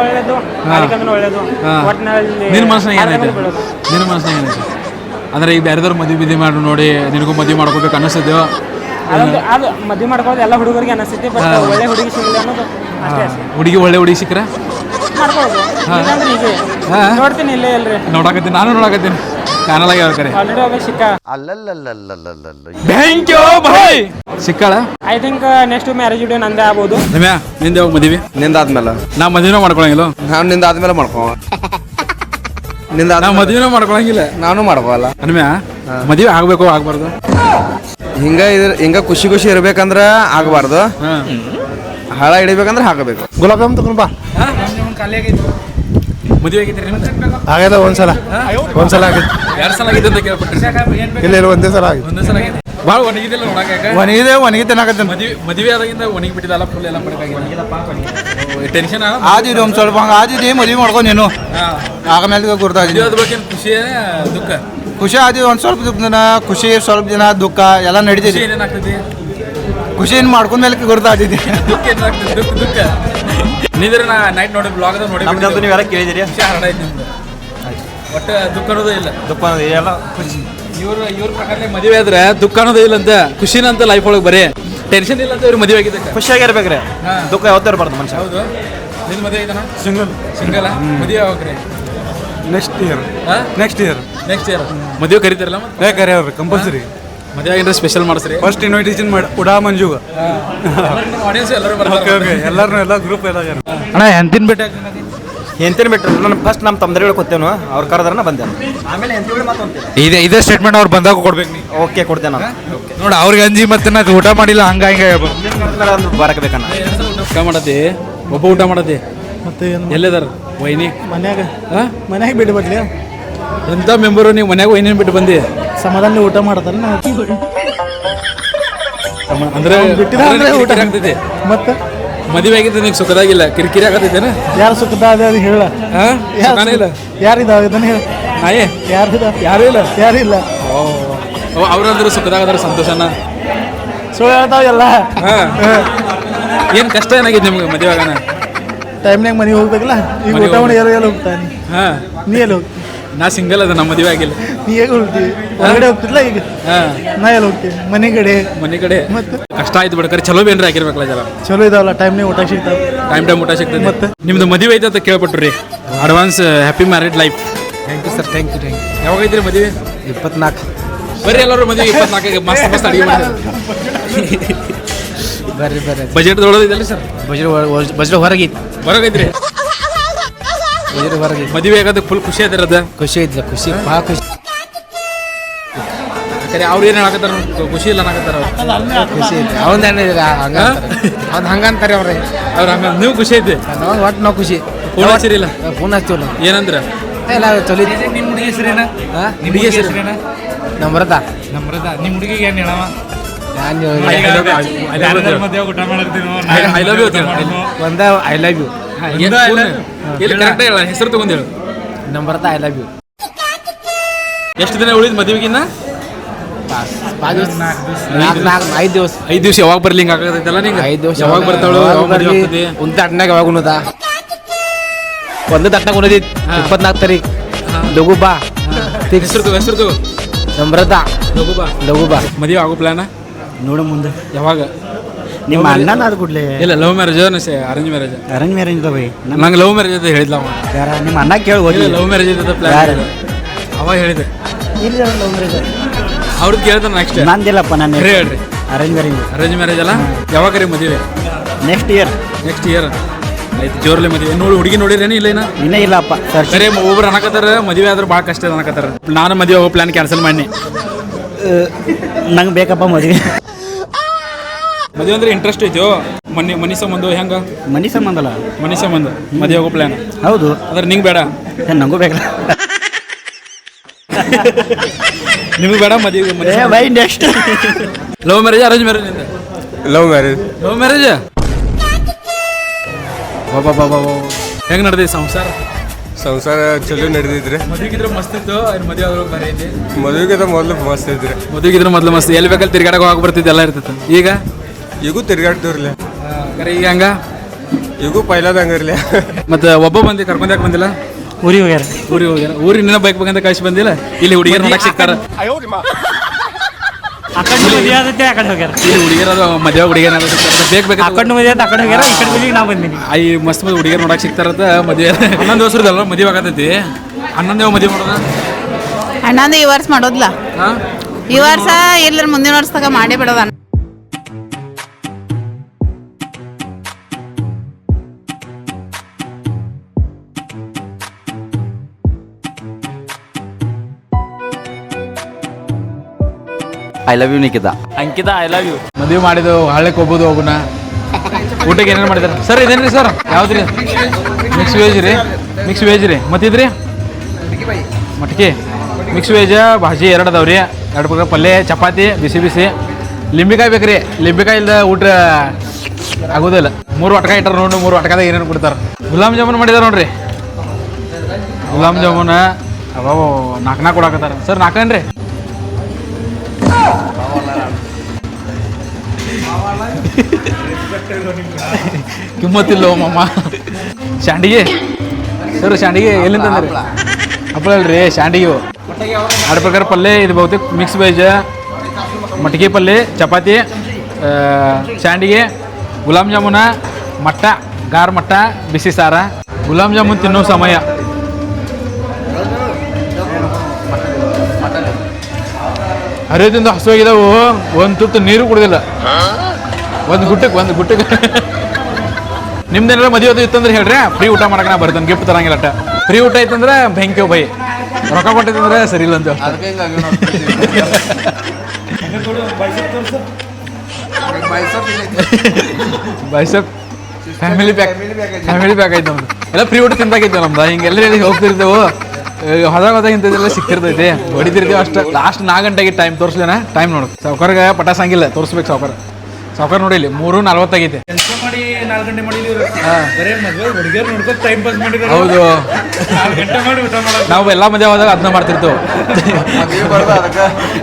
Speaker 6: ಒಳ್ಳೇದು ಅದಕ್ಕಂದ್ರೆ ಒಳ್ಳೇದು.
Speaker 2: ಹಾ.
Speaker 6: ಒಟ್ಟಿನಲ್ಲಿ
Speaker 2: ನಿನ್ನ ಮನಸ್ಸಿನಾಗ
Speaker 6: ಆದ್ಮೇಲೆ
Speaker 2: ಏನೈತೆ
Speaker 6: ಬಿಡೋದು.
Speaker 2: ನಿನ್ನ ಮನಸ್ಸಿನಾಗ ಏನೈತೆ ಅಂದ್ರೆ ಈಗ ಬೇರೆದವ್ರು ಮದುವೆ ಬಿದ್ದಿ ಮಾಡಿ ನೋಡಿ ನಿನಗೂ ಮದುವೆ ಮಾಡ್ಕೋಬೇಕು ಅನ್ನಿಸ್ತೈತೋ
Speaker 6: ಅದೊಂದು ಅದು ಮದುವೆ ಮಾಡ್ಕೊಳ್ಳೋದು ಎಲ್ಲ ಹುಡುಗರಿಗೆ ಅನಿಸ್ತೈತಿ ಬಟ್ ಒಳ್ಳೆ ಹುಡುಗಿ ಸಿಗಲಿ ಅನ್ನೋದು ಅಷ್ಟೇ ಅಷ್ಟೇ.
Speaker 2: ಹುಡುಗಿ ಒಳ್ಳೆ ಹುಡುಗಿ ಸಿಕ್ಕರೆ?
Speaker 6: ಮಾಡ್ಕೊಳ್ಳೋದು. ಇಲ್ಲಾಂದ್ರೆ ಹೀಗೆ. ನೋಡ್ತೀನಿ ಇಲ್ಲೇ ಇಲ್ರಿ.
Speaker 2: ನೋಡಾಕತ್ತೀನಿ ನಾನು ನೋಡಾಕತ್ತೀನಿ. ಚಾನಲ್ ಆಗಿ ಕರೆ.
Speaker 6: ಆಲ್ರೆಡಿ ಒಬ್ಬ ಸಿಕ್ಕ
Speaker 2: thank you bye ಸಿಕ್ಕಾಳ
Speaker 6: I think next marriage video ನಂದೇ ಆಗ್ಬೋದು
Speaker 2: ನಿಮ್ಯಾ ನಿಂದ ಯಾವಾಗ ಮದುವೆ
Speaker 3: ನಿಂದಾದ್ಮೇಲೆ
Speaker 2: ನಾ ಮದುವೆನೂ ಮಾಡ್ಕೊಳಂಗಿಲ್ಲ
Speaker 3: ನಾನು ನಿಂದಾದ್ಮೇಲೆ ಮಾಡ್ಕೋ ನಿಂದ
Speaker 2: ನಾ ಮದುವೆನೂ ಮಾಡ್ಕೊಳಂಗಿಲ್ಲ.
Speaker 3: ನಾನು ಮಾಡ್ಬೋಲ್ಲ
Speaker 2: ಅನ್ಮ್ಯಾ? ಮದುವೆ ಆಗ್ಬೇಕು ಆಗ್ಬಾರ್ದು?
Speaker 3: ಹಿಂಗ ಇದ್ರ ಹಿಂಗ ಖುಷಿ ಖುಷಿ ಇರ್ಬೇಕಂದ್ರ ಆಗಬಾರ್ದು. ಹಾಳ ಹಿಡಿಬೇಕಂದ್ರೆ ಹಾಕಬೇಕು.
Speaker 5: ಗುಲಾಬ್ ಜಾಮ್ ತಗೊಂಡ್ ಬಾ.
Speaker 2: ಮದುವೆ
Speaker 5: ಆಗ್ಯದ ಒಂದ್ಸಲ. ಒಂದ್ಸಲ
Speaker 2: ಎರಡು ಸಲ ಅಂತ
Speaker 5: ಇಲ್ಲ ಇಲ್ಲ ಒಂದೇ ಸಲ
Speaker 2: ಒಂದೇ ಸಲ ಆಗೈತೆ ಭಾಳ ಒಣಗಿದಿಲ್ಲ
Speaker 10: ಒಣಗಿದೆ ಒಣಗಿ ತಿನ್ನಾಕತ್ತ
Speaker 2: ಮದುವೆ ಮದುವೆ ಆದಾಗಿಂದ ಒಣಗಿ ಬಿಟ್ಟಿದ್ದಲ್ಲ ಫುಲ್ ಎಲ್ಲ ಪಡಕಾಗಿಲ್ಲ ಟೆನ್ಷನ್
Speaker 10: ಆದಿದ್ದು ಒಂದು ಸ್ವಲ್ಪ ಹಂಗೆ ಆದಿದ್ದು ಮದುವೆ ಮಾಡ್ಕೊಂಡು ನೀನು? ಆಗಮೇಲೆ
Speaker 2: ಮದುವೆ
Speaker 10: ಅದು
Speaker 2: ಆದ ಬಗ್ಗೆ ಖುಷಿ ದುಃಖ?
Speaker 10: ಖುಷಿ ಆದಿ ಒಂದು ಸ್ವಲ್ಪ ದಿನ ಖುಷಿ ಸ್ವಲ್ಪ ದಿನ ದುಃಖ ಎಲ್ಲ
Speaker 2: ಖುಷಿ
Speaker 10: ನಡೀತಿದೆ
Speaker 2: ಏನೇನಾಗ್ತದೆ
Speaker 10: ಖುಷಿ ಏನು ಮಾಡ್ಕೊಂಡ್ಮೇಲೆ ಮೇಲೆ
Speaker 2: ದುಃಖ ಏನಾಗ್ತದೆ ದುಃಖ ದುಃಖ. ನೀವಿರ ನಾ ನೈಟ್ ನೋಡಿ ಬ್ಲಾಗ್ ಅದ ನೋಡಿ
Speaker 3: ನೀವು? ನೀವೆಲ್ಲ ಕೇಳಿದಿರಿ?
Speaker 2: ಹರಡಾಯ್ತು ನಿಮ್ದು. ಒಟ್ಟು ದುಃಖ ಅನ್ನೋದೇ ಇಲ್ಲ.
Speaker 3: ದುಪ್ಪ ಎಲ್ಲ ಖುಷಿ.
Speaker 2: ಇವ್ರ ಇವ್ರ ಪ್ರಕಾರ ಮದುವೆ ಆದ್ರೆ ದುಃಖ ಅನ್ನೋದೇ ಇಲ್ಲ ಅಂತ ಖುಷಿನ ಅಂತ ಲೈಫ್ ಒಳಗೆ ಬರೀ. ಟೆನ್ಷನ್ ಇಲ್ಲ ಅಂತ ಇವ್ರು ಮದುವೆ ಆಗಿದೆ.
Speaker 3: ಖುಷಿಯಾಗಿರ್ಬೇಕ್ರಿ
Speaker 2: ಹಾ.
Speaker 3: ದುಃಖ ಯಾವತ್ತೂ ಇರಬಾರ್ದು ಮನುಷ್ಯ.
Speaker 2: ಹೌದು. ನಿನ್ನ ಮದುವೆ ಐತನ ಸಿಂಗಲ್ ಸಿಂಗಲ್ ಮದುವೆ ಯಾವಾಗ್ರಿ?
Speaker 10: Next year next year
Speaker 2: next year ಮದುವೆ ಕರೀತಾರಲ್ಲ ಮತ್ತೆ?
Speaker 10: ಬೇಕಾರೆ ಅವ್ರು ಕಂಪಲ್ಸರಿ
Speaker 2: ಮದುವೆ ಆಗಿದ್ರೆ ಸ್ಪೆಷಲ್ ಮಾಡಿಸ್ರಿ.
Speaker 10: ಫಸ್ಟ್ ಇನ್ವಿಟೇಷನ್ ಮಾಡಿ ಉಡಾ ಮಂಜುಗ.
Speaker 2: ಆಡಿಯನ್ಸ್ ಎಲ್ಲರೂ
Speaker 10: ಓಕೆ
Speaker 2: ಬರ್ತಾರೆ
Speaker 10: ಓಕೆ ಎಲ್ಲರೂ ಎಲ್ಲ ಗ್ರೂಪ್ ಎಲ್ಲ
Speaker 2: ಅಣ್ಣ ಎಂತಿನ ಭೇಟಿ
Speaker 3: ಎಂತೇನು ಬಿಟ್ಟರು ನಾನು ಫಸ್ಟ್ ನಮ್ಮ ತಮ್ಮದರಿಗೆ ಕೊತ್ತೇನು ಅವ್ರು ಕರೆದ್ರೆ ಬಂದೆ ಆಮೇಲೆ ಇದೆ ಮಾತು
Speaker 5: ಇದೇ ಇದೇ ಸ್ಟೇಟ್ಮೆಂಟ್ ಅವ್ರು ಬಂದಾಗ ಕೊಡ್ಬೇಕು ನೀ
Speaker 3: ಓಕೆ ಕೊಡ್ತೇನೆ ನಾನು.
Speaker 5: ನೋಡಿ ಅವ್ರಿಗೆ ಅಂಜಿ ಮತ್ತೆ ನಾ ಊಟ ಮಾಡಿಲ್ಲ ಹಂಗ ಹಿಂಗ
Speaker 3: ಬರಕಬೇಕಣ್ಣ ಬೇಕಣ್ಣ
Speaker 2: ಊಟ ಮಾಡತಿ ಒಬ್ಬ ಊಟ ಮಾಡತಿ
Speaker 11: ಮತ್ತೆ
Speaker 2: ಎಲ್ಲಿದಾರ ವೈನಿ.
Speaker 11: ಮನ್ಯಾಗ?
Speaker 2: ಹಾ?
Speaker 11: ಮನ್ಯಾಗ ಬಿಟ್ಟು ಬರ್ಲಿ?
Speaker 2: ಎಂಥ ಮೆಂಬರು ನೀವು ಮನ್ಯಾಗ ವೈನಿನ ಬಿಟ್ಟು ಬಂದಿ?
Speaker 11: ಸಮಾಧಾನ ಊಟ ಮಾಡ್ತಾರ
Speaker 2: ಸಮ- ಅಂದ್ರೆ
Speaker 11: ಊಟ.
Speaker 2: ಆಗ್ತೈತಿ.
Speaker 11: ಮತ್ತೆ?
Speaker 2: ಮದುವೆ ಆಗಿದ್ದು ನಿಂಗೆ ಸುಖದಾಗಿಲ್ಲ? ಕಿರಿಕಿರಿ ಆಗತೈತೇನ
Speaker 11: ಯಾರು ಸುಖದ ಅದೇ ಅದು ಹೇಳ.
Speaker 2: ಹಾಂ? ಸುಖಾನೇ ಇಲ್ಲ?
Speaker 11: ಯಾರಿದಾವ ಇದನ್ನ ಹೇಳ.
Speaker 2: ನಾಯೇ?
Speaker 11: ಯಾರಿದ
Speaker 2: ಯಾರು ಇಲ್ಲ?
Speaker 11: ಓ
Speaker 2: ಅವ್ರಂದ್ರೆ ಸುಖದಾಗದ್ರ ಸಂತೋಷನ?
Speaker 11: ಸುಳ್ಳು ಹೇಳ್ತಾವ ಎಲ್ಲ.
Speaker 2: ಹಾ. ಏನು ಕಷ್ಟ ಏನಾಗಿದೆ ನಿಮ್ಗೆ ಮದುವೆ ಆಗೋಣ
Speaker 11: ಟೈಮ್ನಾಗ ಮನೆಗೆ ಹೋಗ್ಬೇಕಲ್ಲ? ಈಗ ಊಟ ಮಾಡಿ ಎಲ್ಲ ಎಲ್ಲ ಹೋಗ್ತಾನೆ?
Speaker 2: ಹಾಂ.
Speaker 11: ನೀ ಎಲ್ಲಿ ಹೋಗ್ತಿ?
Speaker 2: ನಾ ಸಿಂಗಲ್ ಅದ ನಮ್ಮ ಮದುವೆ ಆಗಿಲ್ಲ.
Speaker 11: ನೀ ಹೇಗೆ ಹೋಗ್ತೀವಿ ಹೊರಗಡೆ ಹೋಗ್ತಿಲ್ಲ ಈಗ?
Speaker 2: ಹಾ.
Speaker 11: ನಾ ಎಲ್ಲ ಹೋಗ್ತೀವಿ ಮನೆ ಕಡೆ?
Speaker 2: ಮನೆ ಕಡೆ.
Speaker 11: ಮತ್ತೆ?
Speaker 2: ಕಷ್ಟ ಆಯ್ತು ಬಿಡ್ಕರೆ ಚಲೋ ಬೇನ್ರಿ ಆಗಿರ್ಬೇಕಲ್ಲ ಜಲ
Speaker 11: ಚಲೋ ಇದಾವಲ್ಲ ಟೈಮ್ ನೀವು ಊಟ ಸಿಗ್ತಾವ.
Speaker 2: ಟೈಮ್ ಟೈಮ್ ಊಟ ಸಿಗ್ತದೆ
Speaker 11: ಮತ್ತೆ?
Speaker 2: ನಿಮ್ದು ಮದುವೆ ಐತೆ ಅಂತ ಕೇಳ್ಬಿಟ್ರಿ ರೀ advance happy married life
Speaker 10: thank you sir thank you thank you
Speaker 2: ಯಾವಾಗ ಐತ್ರಿ ಮದುವೆ?
Speaker 10: ಇಪ್ಪತ್ನಾಲ್ಕು
Speaker 2: ಬರ್ರಿ ಎಲ್ಲರೂ ಮದುವೆ ಇಪ್ಪತ್ನಾಲ್ಕಿಗೆ ಮಸ್ತ್ ಮಸ್ತ್ ಅಡಿಗೆ ಮಾಡಿ
Speaker 10: ಬರ್ರಿ ಬರ್ರಿ.
Speaker 2: ಬಜೆಟ್ ದೊಡ್ಡದಿಲ್ಲ ಸರ್
Speaker 10: ಬಜೆಟ್ ಬಜೆಟ್ ಹೊರಗೆ
Speaker 2: ಹೊರಗೈತ್ರಿ
Speaker 10: ಬಜ್ರ ಹೊರಗೆ
Speaker 2: ಮದುವೆ ಆಗೋದಕ್ಕೆ ಫುಲ್ ಖುಷಿ ಅದಿರದ
Speaker 10: ಖುಷಿ ಇದ್ಲ ಖುಷಿ ಭಾಳ ಖುಷಿ.
Speaker 2: ಯಾಕಂದ್ರೆ ಅವ್ರು ಏನು ಹೇಳಕತ್ತಾರ ಖುಷಿ ಇಲ್ಲ ಅನ್ನಕತ್ತಾರ ಅವ್ರು.
Speaker 10: ಖುಷಿ ಐತಿ ಅವಂದ ಏನಿಲ್ಲ ಹಂಗ ಅವ್ನು ಹಂಗಂತಾರೆ ಅವ್ರೆ
Speaker 2: ಅವ್ರ ಹಂಗ ನೀವು ಖುಷಿ ಐತಿ
Speaker 10: ನಾವು ಒಟ್ಟು ನಾವು ಖುಷಿ.
Speaker 2: ಫೋನ್ ಹಚ್ಚಿರಿಲ್ಲ
Speaker 10: ಫೋನ್ ಹಚ್ಚಿಲ್ಲ
Speaker 2: ಏನಂದ್ರ?
Speaker 10: ಎಲ್ಲ ಚಲೋ ಐತಿ
Speaker 5: ನಿಮ್ಮ ಹುಡುಗಿ ಹೆಸರೇನ? ಹುಡುಗಿ ಹೆಸರೇನ?
Speaker 10: ನಮ್ಮ ಬರತ್ತ
Speaker 5: ನಮ್ರದ ನಿಮ್ಮ ಹುಡುಗಿಗೆ ಏನು ಹೇಳವ?
Speaker 10: ನಾನು
Speaker 2: ಐ ಲವ್ ಯು
Speaker 10: ಒಂದ ಐ ಲವ್ ಯು
Speaker 2: ಹೇಳ. ಹೆಸರು ತಗೊಂಡ್ ಹೇಳು.
Speaker 10: ಬರ್ತಾ ಬರತ್ತ ಐ ಲವ್ ಯು
Speaker 2: ಎಷ್ಟು ದಿನ ಉಳಿದ ಮದುವೆಗಿನ್ನ
Speaker 10: ಐದು ದಿವಸ.
Speaker 2: ಐದು ದಿವಸ. ಯಾವಾಗ ಬರ್ಲಿ ಹಿಂಗ ಆಗತೈತಲ್ಲ ನಿಂಗೆ?
Speaker 10: ಐದು ದಿವಸ
Speaker 2: ಯಾವಾಗ ಬರ್ತಾಳು
Speaker 10: ಒಂದ್ ತಟ್ಟನಾಗ ಯಾವಾಗ ಉಣ್ಣದ ಒಂದು ತಟ್ಟನಾಗ ಉಣ್ಣದಿ ಇಪ್ಪತ್ನಾಲ್ಕು ತಾರೀಕು. ಲಘು ಬಾ.
Speaker 2: ಹೆಸರು ತಗೋ ಹೆಸರು ತಗೋ.
Speaker 10: ನಮ್ರತಾ.
Speaker 2: ಲಘು ಬಾ.
Speaker 10: ಲಘು ಬಾ.
Speaker 2: ಮದುವೆ ಆಗೋ ಪ್ಲಾನ
Speaker 11: ನೋಡು ಮುಂದೆ.
Speaker 2: ಯಾವಾಗ?
Speaker 11: ನಿಮ್ಮ ಅಣ್ಣನ ಅದು ಕೂಡಲೇ?
Speaker 2: ಇಲ್ಲ love marriage arrange marriage
Speaker 11: arrange marriage ಅದಾವೆ
Speaker 2: ನಂಗೆ ಲವ್ ಮ್ಯಾರೇಜ್ ಅಂತ ಹೇಳಿದ್ಲ ಅವ.
Speaker 11: ಯಾರ? ನಿಮ್ಮ ಅಣ್ಣ ಕೇಳಿ
Speaker 2: ಹೋಗಿ. ಲವ್ ಮ್ಯಾರೇಜ್ ಅಂತ ಪ್ಲಾನ್ ಅವ ಹೇಳಿದೆ.
Speaker 11: ಇಲ್ಲ ಲವ್ ಮ್ಯಾರೇಜ್
Speaker 2: ಅವ್ರದ್ದು ಕೇಳ್ತಾನೆ ನೆಕ್ಸ್ಟ್
Speaker 11: ನಂದಿಲ್ಲಪ್ಪ ನಾನು
Speaker 2: ಹೇಳ್ರಿ ಹೇಳ್ರಿ.
Speaker 11: ಅರೇಂಜ್ ಮ್ಯಾರೇಜ್
Speaker 2: ಅರೇಂಜ್ ಮ್ಯಾರೇಜ್ ಅಲ್ಲ? ಯಾವಾಗ ರೀ ಮದುವೆ?
Speaker 11: ನೆಕ್ಸ್ಟ್ ಇಯರ್
Speaker 2: ನೆಕ್ಸ್ಟ್ ಇಯರ್ ಆಯ್ತು ಜೋರ್ಲಿ ಮದುವೆ. ನೋಡಿ ಹುಡುಗಿ ನೋಡಿರೇನು ಇಲ್ಲ ಏನ
Speaker 11: ಇನ್ನೇ ಇಲ್ಲಪ್ಪ ಸರ್.
Speaker 2: ಸರಿ ಒಬ್ರು ಅನ್ನಕತ್ತಾರ ಮದುವೆ ಆದ್ರೆ ಭಾಳ ಕಷ್ಟ ಇದೆ ಅನ್ನಕತ್ತಾರ ನಾನು ಮದುವೆ ಹೋಗೋ ಪ್ಲಾನ್ ಕ್ಯಾನ್ಸಲ್ ಮಾಡಿ
Speaker 11: ನಂಗೆ ಬೇಕಪ್ಪ ಮದುವೆ.
Speaker 2: ಮದುವೆ ಅಂದ್ರೆ ಇಂಟ್ರೆಸ್ಟ್ ಐತೋ ಮನಿ ಮನಿ ಸಂಬಂಧ ಹೆಂಗ?
Speaker 11: ಮನಿ ಸಂಬಂಧ ಅಲ್ಲ.
Speaker 2: ಮನಿ ಸಂಬಂಧ. ಮದುವೆ ಹೋಗೋ ಪ್ಲಾನ್
Speaker 11: ಹೌದು.
Speaker 2: ಅದ್ರ ನಿಂಗೆ ಬೇಡ?
Speaker 11: ನಂಗೂ ಬೇಕಲ್ಲ
Speaker 2: ನಿಮಗೆ ಬೇಡ ಮದುವೆ
Speaker 11: ಏ bye next
Speaker 2: love marriage arrange ಮ್ಯಾರೇಜ್ನಿಂದ?
Speaker 10: Love marriage
Speaker 2: love marriage ಬಾಬಾ ಬಾಬಾ ಹೆಂಗ್ ನಡೆದೈತೆ ಸಂಸಾರ?
Speaker 10: ಸಂಸಾರ ಚಲೋ ನಡೆದಿದ್ರೆ.
Speaker 2: ಮದುವೆಗಿದ್ರೆ ಮಸ್ತ್ ಇತ್ತು ಅವ್ರ ಮದುವೆ ಆದ್ರೂ ಬರೀ ಐತಿ?
Speaker 10: ಮದುವೆಗಿಂತ ಮೊದಲು ಮಸ್ತ್ ಇದ್ರೆ.
Speaker 2: ಮದುವೆಗಿದ್ರೆ ಮೊದಲು ಮಸ್ತ್. ಎಲ್ಲಿ ಬೇಕಲ್ಲಿ ತಿರ್ಗಾಡಕ್ಕೆ ಹೋಗಿ ಬರ್ತಿದ್ದೆಲ್ಲ ಇರ್ತೈತೆ. ಈಗ?
Speaker 10: ಈಗೂ ತಿರ್ಗಾಡ್ತೀವ್ರಲ್ಲ
Speaker 2: ಕರೆ ಈಗ ಹಂಗ?
Speaker 10: ಈಗೂ ಪೈಲಾದ ಇರ್ಲಿ
Speaker 2: ಮತ್ತೆ ಒಬ್ಬ ಬಂದಿ ಕರ್ಕೊಂಡ್ ಯಾಕೆ ಬಂದಿಲ್ಲ?
Speaker 11: ಊರಿಗೆ ಹೋಗ್ಯಾರ.
Speaker 2: ಊರಿಗೆ ಹೋಗ್ಯಾರ. ಊರಿನ ಬೈಕ್ ಬೇಕಂತ ಕಳಿಸಿ ಬಂದಿಲ್ಲ? ಇಲ್ಲಿ ಹುಡುಗಿಯರ್ ನೋಡಕ್ ಸಿಗ್ತಾರ. ಇಲ್ಲಿ ಹುಡುಗಿಯರ ಮದುವೆ ಹುಡುಗಿಯರ್ ಬೇಕ್
Speaker 11: ಮದುವೆ ಹೋಗ್ಯಾರ ಈ ಕಡೆ ಮದುವೆಗೆ ನಾ ಬಂದೀನಿ.
Speaker 2: ಐ ಮಸ್ತ್ ಹುಡುಗಿಯರ್ ನೋಡಕ್ ಸಿಗ್ತಾರಂತ ಮದುವೆ ಹನ್ನೊಂದು ವರ್ಷದಲ್ಲ ಮದುವೆ ಆಗತೈತಿ ಹನ್ನೊಂದು ಯಾವ ಮದುವೆ ಮಾಡೋದ?
Speaker 9: ಅಣ್ಣಂದು ಈ ವರ್ಷ ಮಾಡೋದ್ಲ. ಈ ವರ್ಷ ಇಲ್ಲರ ಮುಂದಿನ ವರ್ಷದಾಗ ಮಾಡೇ ಬಿಡೋದ
Speaker 3: I love you Nikhita
Speaker 6: Ankita I love you
Speaker 2: ಮದುವೆ ಮಾಡಿದ್ದು ಹಳ್ಳಕ್ಕೆ ಹೋಗ್ಬೋದು ಹೋಗುಣ. ಊಟಕ್ಕೆ ಏನೇನು ಮಾಡಿದಾರೆ? ಸರ್ ಇದೇನ್ರಿ ಸರ್? ಯಾವ್ದ್ರಿ? ಮಿಕ್ಸ್ ವೆಜ್ ರೀ. ಮಿಕ್ಸ್ ವೆಜ್ ರೀ. ಮತ್ತಿದ್ರಿ? ಮಟ್ಕಿ. ಮಿಕ್ಸ್ ವೆಜ್ ಭಾಜಿ ಎರಡು ಅದಾವ್ರಿ. ಎರಡು ಪ್ರಕಾರ ಪಲ್ಯ ಚಪಾತಿ ಬಿಸಿ ಬಿಸಿ. ಲಿಂಬಿಕಾಯಿ ಬೇಕ್ರಿ. ಲಿಂಬಿಕಾಯಿ ಇಲ್ಲದ ಊಟ ಆಗೋದಿಲ್ಲ. ಮೂರು ಒಟ್ಕ ಇಟ್ಟಾರ ನೋಡಿ ಮೂರು ಒಟ್ಕದಾಗ ಏನೇನು ಕೊಡ್ತಾರೆ. ಗುಲಾಬ್ ಜಾಮೂನ್ ಮಾಡಿದಾರೆ ನೋಡ್ರಿ. ಗುಲಾಬ್ ಜಾಮೂನ್ ಅವ ನಾಲ್ಕು ನಾಲ್ಕು ಕೊಡಾಕತ್ತಾರ. ಸರ್ ನಾಲ್ಕೇನ್ರಿ ಕಿಮ್ಮತ್ತಿಲ್ಲ ಮಮ್ಮ ಶಾಂಡಿಗೆ? ಸರ್ ಶಾಂಡಿಗೆ ಎಲ್ಲಿಂದ ತಂದ್ರಿ? ಹಪ್ಪಳ ಅಲ್ರಿ ಶಾಂಡಿಗೆ. ಎರಡು ಪ್ರಕಾರ ಪಲ್ಯ ಇದು ಬಹುತೇಕ ಮಿಕ್ಸ್ ವೆಜ್ ಮಟ್ಟಿಗೆ ಪಲ್ಯ ಚಪಾತಿ ಶಾಂಡಿಗೆ ಗುಲಾಬ್ ಜಾಮೂನ ಮಟ್ಟ ಗಾರ್ ಮಟ್ಟ ಬಿಸಿ ಸಾರ. ಗುಲಾಬ್ ಜಾಮೂನ್ ತಿನ್ನೋ ಸಮಯ. ಹರಿದಿಂದ ಹಸುವಾಗಿದ್ದಾವು ಒಂದು ತುತ್ತು ನೀರು ಕುಡ್ದಿಲ್ಲ. ಒಂದು ಗುಟ್ಟಕ್ಕೆ ಒಂದು ಗುಟ್ಟಕ್ಕೆ ನಿಮ್ದೇನಾರ ಮದುವೆ ಅದು ಇತ್ತಂದ್ರೆ ಹೇಳ್ರಿ. ಫ್ರೀ ಊಟ ಮಾಡಕ್ಕೆ ನಾ ಬರ್ತೇನೆ. ಗಿಫ್ಟ್ ತರಂಗಿಲ್ಲ ಅಟ್ಟ. ಫ್ರೀ ಊಟ ಇತ್ತಂದ್ರೆ ಬೆಂಕಿ ಬೈ ರೊಕ್ಕ ಕೊಟ್ಟಿದ್ರೆ ಸರಿ ಇಲ್ಲ ಅಂತ biceps. Family pack family pack ಐತೆ ನಮ್ದು. ಎಲ್ಲ ಫ್ರೀ ಊಟ ತಿನ್ಬೇಕೈತೆ ನಮ್ದು. ಹಿಂಗೆಲ್ಲ ಹೇಳಿ ಹೋಗ್ತಿರ್ತೇವೆ. ಹೊದಾಗ ಹೋದಾಗ ಇಂಥದ್ದೆಲ್ಲ ಸಿಕ್ತಿರ್ತೈತಿ. ಹೊಡಿತಿರ್ತೀವಿ ಅಷ್ಟು. ಲಾಸ್ಟ್ ನಾಲ್ಕು ಗಂಟೆಗೆ ಟೈಮ್ ತೋರಿಸ್ಲೇನ? ಟೈಮ್ ನೋಡು. ಸಾವ್ಕಾರ್ಗೆ ಪಟಾಸಂಗಿಲ್ಲ ತೋರಿಸ್ಬೇಕು ಸಾವ್ಕಾರ ಸಾವ್ಕಾರ ನೋಡಿ ಇಲ್ಲಿ ಮೂರು ನಲ್ವತ್ತಾಗಿದೆ
Speaker 5: ಕೆಲಸ ಮಾಡಿ ನಾಲ್ಕು ಗಂಟೆ ಮಾಡಿದೀವಿ ಬರೇ ಮದ್ವೆ ಹುಡುಗಿಯರ್ ನೋಡ್ಕೊಂಡು ಟೈಮ್ ಪಾಸ್ ಮಾಡಿದ್ರು.
Speaker 2: ಹೌದು.
Speaker 5: ನಾಲ್ಕು ಗಂಟೆ ಮಾಡಿ ಊಟ ಮಾಡೋದು.
Speaker 2: ನಾವು ಎಲ್ಲ ಮದುವೆ ಹೋದಾಗ ಅದನ್ನ ಮಾಡ್ತಿರ್ತೇವೆ.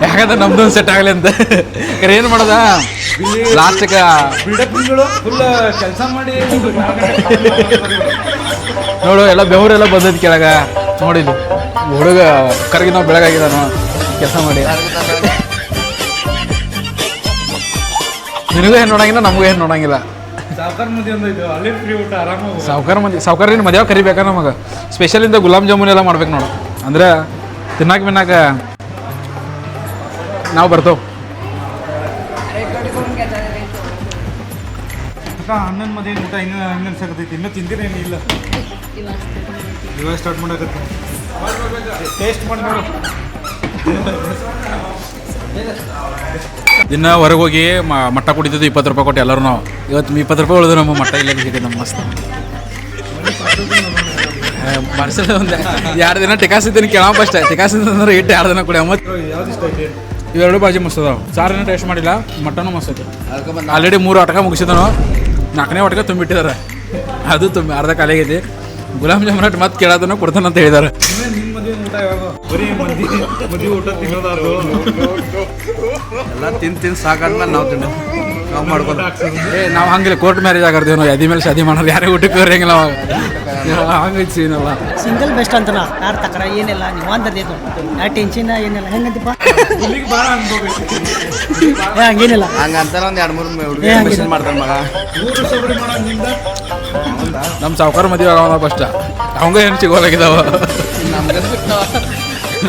Speaker 2: ಯಾಕಂದ್ರೆ ನಮ್ದು ಸೆಟ್ ಆಗಲಿ ಅಂತ. ಕರೆ ಏನು ಮಾಡೋದ? ಲಾಸ್ಟಿಗೆ
Speaker 5: ಫುಲ್ ಕೆಲಸ ಮಾಡಿ
Speaker 2: ನೋಡು ಎಲ್ಲ ಬೆವರೆಲ್ಲ ಬಂದೈತಿ ಕೆಳಗ. ನೋಡಿದ್ದು ಹುಡುಗ ಕರಗಿ ನಾವು ಬೆಳಗಾಗಿದ್ದಾನು ಕೆಲಸ ಮಾಡಿ. ನಿನಗೂ ಏನು ನೋಡಂಗಿಲ್ಲ ನಮಗೂ ಏನು ನೋಡಂಗಿಲ್ಲ.
Speaker 5: ಸಾವುಕಾರ ಮಂದಿ ಒಂದು ಇದು ಅಲ್ಲಿ ಫ್ರೀ ಊಟ ಆರಾಮಾಗಿ
Speaker 2: ಸಾವುಕಾರ ಮಂದಿ ಸಾವುಕಾರಿನ ಮದುವೆ ಕರಿಬೇಕಾ ನಮಗೆ? ಸ್ಪೆಷಲಿಂದ ಗುಲಾಬ್ ಜಾಮೂನ್ ಎಲ್ಲ ಮಾಡ್ಬೇಕು ನೋಡು. ಅಂದ್ರೆ ತಿನ್ನಾಕ ಬಿನ್ನಾಕ ನಾವು ಬರ್ತೇವೆ.
Speaker 5: ಅಣ್ಣನ ಮದುವೆ ಊಟ? ಇನ್ನೂ ಹಂಗೆ ಅನ್ಸಕತ್ತೈತಿ. ಇನ್ನೂ ತಿಂದಿರೇನು ಇಲ್ಲ. ಇವಾಗ ಸ್ಟಾರ್ಟ್ ಮಾಡಕತ್ತಿ. ಟೇಸ್ಟ್ ಮಾಡಿ ನೋಡು.
Speaker 2: ದಿನ ಹೊರಗೆ ಹೋಗಿ ಮಟ್ಟ ಕುಡಿತಿದ್ದು ಇಪ್ಪತ್ತು ರೂಪಾಯಿ ಕೊಟ್ಟು ಎಲ್ಲರೂ ನಾವು. ಇವತ್ತು ಇಪ್ಪತ್ತು ರೂಪಾಯಿ ಉಳಿದು ನಮ್ಮ ಮಟ್ಟ ಇಲ್ಲ ಸಿಗುತ್ತೆ ನಮ್ಮ ಮಸ್ತ. ಮನಸ್ಸಲ್ಲಿ ಒಂದು. ಎರಡು ದಿನ ಟಿಕಾಸಿದ್ದೀನಿ ಕೇಳಪ್ಪ ಅಷ್ಟೇ. ಟಿಕಾಸಿದ್ರೆ ಇಟ್ಟು ಎರಡು ದಿನ ಕುಡಿಯ ಮತ್ತು. ಇವೆರಡು ಬಾಜಿ ಮಸ್ತ್ ಅದಾವ. ಸಾರನ್ನ ಟೇಸ್ಟ್ ಮಾಡಿಲ್ಲ, ಮಟನು ಮಸ್ತ್ ಐತಿ. ಆಲ್ರೆಡಿ ಮೂರು ಆಟಕ ಮುಗಿಸಿದನು. ನಾಲ್ಕನೇ ಆಟಕ ತುಂಬಿಟ್ಟಿದ್ದಾರೆ. ಅದು ತುಂಬಿ ಅರ್ಧ ಕಾಲಿಗೆ ಆಗೈತಿ ಗುಲಾಬ್ ಜಾಮೂನ್ ಮತ್ತೆ ಕೇಳೋದನ್ನು ಕೊಡ್ತಾನಂತ ಅಂತ
Speaker 5: ಬರೀ ಮಂದಿ ಮದುವೆ ಊಟ ತಿನ್ನೋದು
Speaker 10: ಎಲ್ಲ ತಿಂದು ತಿಂದು ಸಾಕಾದ್ಮೇಲೆ ನಾವು ತಿನ್ನೋ ನಾವು ಮಾಡ್ಕೊಂಡು
Speaker 2: ಏ ನಾವು ಹಂಗಿಲ್ಲ ಕೋರ್ಟ್ ಮ್ಯಾರೇಜ್ ಆಗಿರ್ತೀವಿ ನಾವು ಎದಿ ಮೇಲೆ ಶಾದಿ ಮಾಡೋದು ಯಾರೇ ಊಟಕ್ಕೆ ಬರಂಗಿಲ್ಲ ಅವಾಗ. ಹಂಗೆ ಸೀನಲ್ಲ.
Speaker 11: ಸಿಂಗಲ್ ಬೆಸ್ಟ್ ಅಂತನ? ಯಾರು ತಕರ ಏನಿಲ್ಲ ನೀವು ಅಂದದೇನು ಯಾವ ಟೆನ್ಷನ್ ಏನಿಲ್ಲ. ಹೆಂಗಂತಪ್ಪ
Speaker 5: ಇಲ್ಲಿಗೆ ಭಾಳ ಅನ್ಬೇಕು
Speaker 11: ಏ ಹಂಗೇನಿಲ್ಲ.
Speaker 10: ಹಂಗೆ ಅಂತಾರ ಒಂದು ಎರಡು ಮೂರು ಹುಡುಗಿ ಮಾಡ್ತಾರೆ ಮಗ.
Speaker 2: ನಮ್ಮ ಸಾವುಕಾರ ಮದುವೆ ಆಗೋಣ ಫಸ್ಟ್. ಅವಂಗ ಏನು ಸಿಗೋಲಾಗಿದಾವ